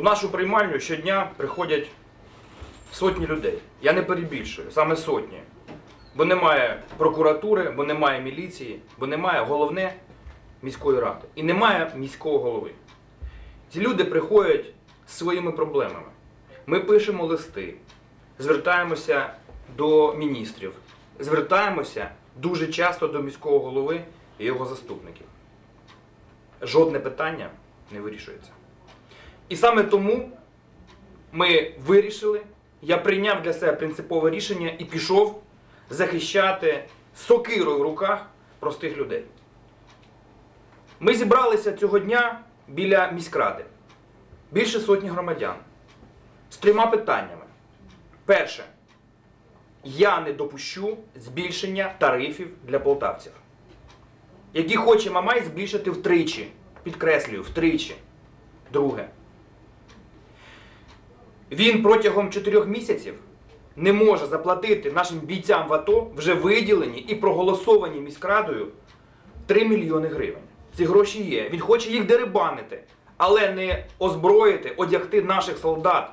У нашу приймальню щодня приходять сотні людей. Я не перебільшую, саме сотні. Бо немає прокуратури, бо немає міліції, бо немає головне міської ради. І немає міського голови. Ці люди приходять з своїми проблемами. Ми пишемо листи, звертаємося до міністрів, звертаємося дуже часто до міського голови і його заступників. Жодне питання не вирішується. І саме тому ми вирішили, я прийняв для себе принципове рішення і пішов захищати сокирою в руках простих людей. Ми зібралися цього дня біля міськради. Більше сотні громадян з трьома питаннями. Перше, я не допущу збільшення тарифів для полтавців, які хоче Мамай збільшити втричі. Підкреслюю, втричі. Друге. Він протягом чотирьох місяців не може заплатити нашим бійцям в АТО вже виділені і проголосовані міськрадою 3 мільйони гривень. Ці гроші є. Він хоче їх дерибанити, але не озброїти, одягти наших солдат,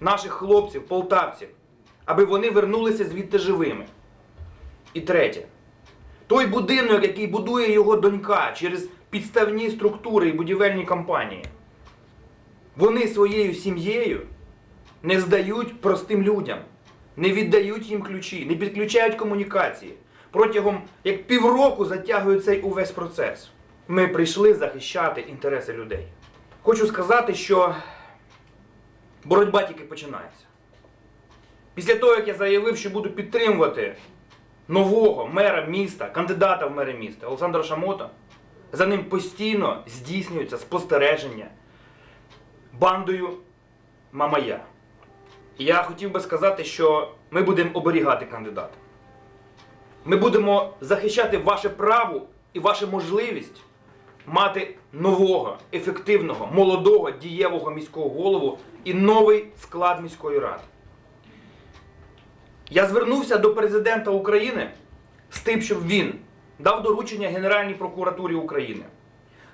наших хлопців, полтавців, аби вони вернулися звідти живими. І третє. Той будинок, який будує його донька через підставні структури і будівельні компанії, вони своєю сім'єю не здають простим людям, не віддають їм ключі, не підключають комунікації. Протягом як півроку затягують цей увесь процес. Ми прийшли захищати інтереси людей. Хочу сказати, що боротьба тільки починається. Після того, як я заявив, що буду підтримувати нового мера міста, кандидата в мери міста Олександра Шамота, за ним постійно здійснюється спостереження бандою Мамая. Я хотів би сказати, що ми будемо оберігати кандидата. Ми будемо захищати ваше право і вашу можливість мати нового, ефективного, молодого, дієвого міського голову і новий склад міської ради. Я звернувся до президента України з тим, щоб він дав доручення Генеральній прокуратурі України,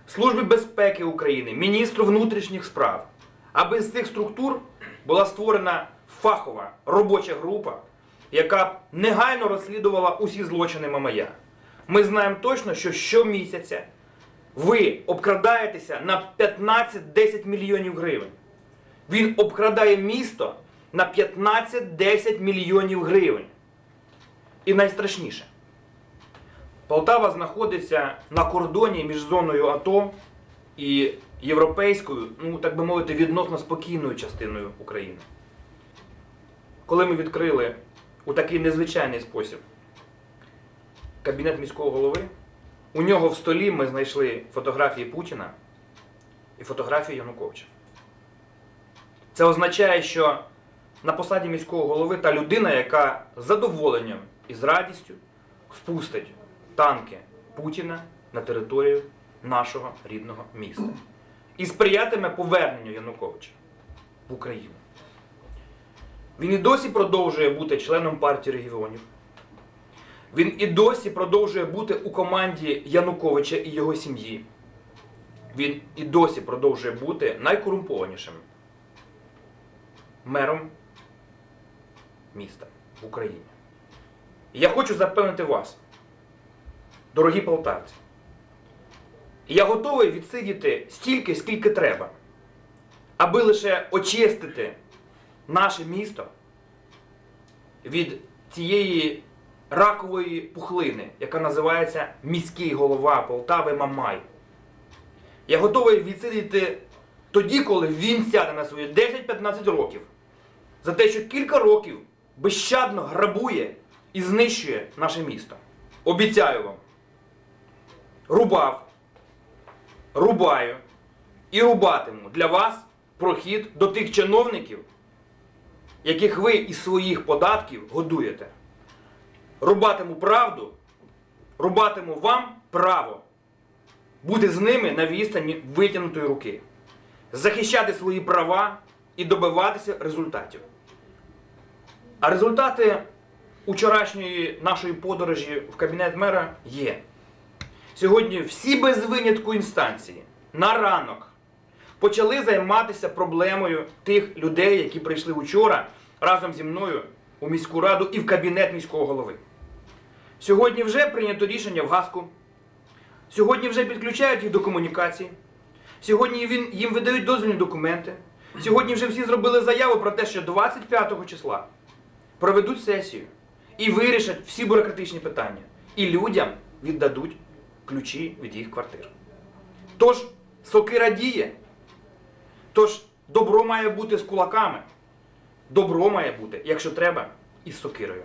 Службі безпеки України, міністру внутрішніх справ, аби з цих структур була створена фахова робоча група, яка б негайно розслідувала усі злочини Мамая. Ми знаємо точно, що щомісяця ви обкрадаєтеся на 15-10 мільйонів гривень. Він обкрадає місто на 15-10 мільйонів гривень. І найстрашніше. Полтава знаходиться на кордоні між зоною АТО і європейською, ну так би мовити, відносно спокійною частиною України. Коли ми відкрили у такий незвичайний спосіб кабінет міського голови, у нього в столі ми знайшли фотографії Путіна і фотографії Януковича. Це означає, що на посаді міського голови та людина, яка з задоволенням і з радістю спустить танки Путіна на територію нашого рідного міста і сприятиме поверненню Януковича в Україну. Він і досі продовжує бути членом партії регіонів. Він і досі продовжує бути у команді Януковича і його сім'ї. Він і досі продовжує бути найкорумпованішим мером міста в Україні. І я хочу запевнити вас, дорогі полтавці, я готовий відсидіти стільки, скільки треба, аби лише очистити наше місто від цієї ракової пухлини, яка називається міський голова Полтави Мамай. Я готовий відсидіти тоді, коли він сяде на свої 10-15 років за те, що кілька років безщадно грабує і знищує наше місто. Обіцяю вам, рубав, рубаю і рубатиму для вас прохід до тих чиновників, яких ви із своїх податків годуєте. Рубатиму правду, рубатиму вам право бути з ними на відстані витягнутої руки, захищати свої права і добиватися результатів. А результати учорашньої нашої подорожі в кабінет мера є. Сьогодні всі без винятку інстанції на ранок почали займатися проблемою тих людей, які прийшли учора разом зі мною у міську раду і в кабінет міського голови. Сьогодні вже прийнято рішення в ГАСКу. Сьогодні вже підключають їх до комунікації. Сьогодні їм видають дозвільні документи. Сьогодні вже всі зробили заяву про те, що 25 числа проведуть сесію і вирішать всі бюрократичні питання. І людям віддадуть ключі від їх квартир. Тож сокира діє. Тож добро має бути з кулаками. Добро має бути, якщо треба, із сокирою.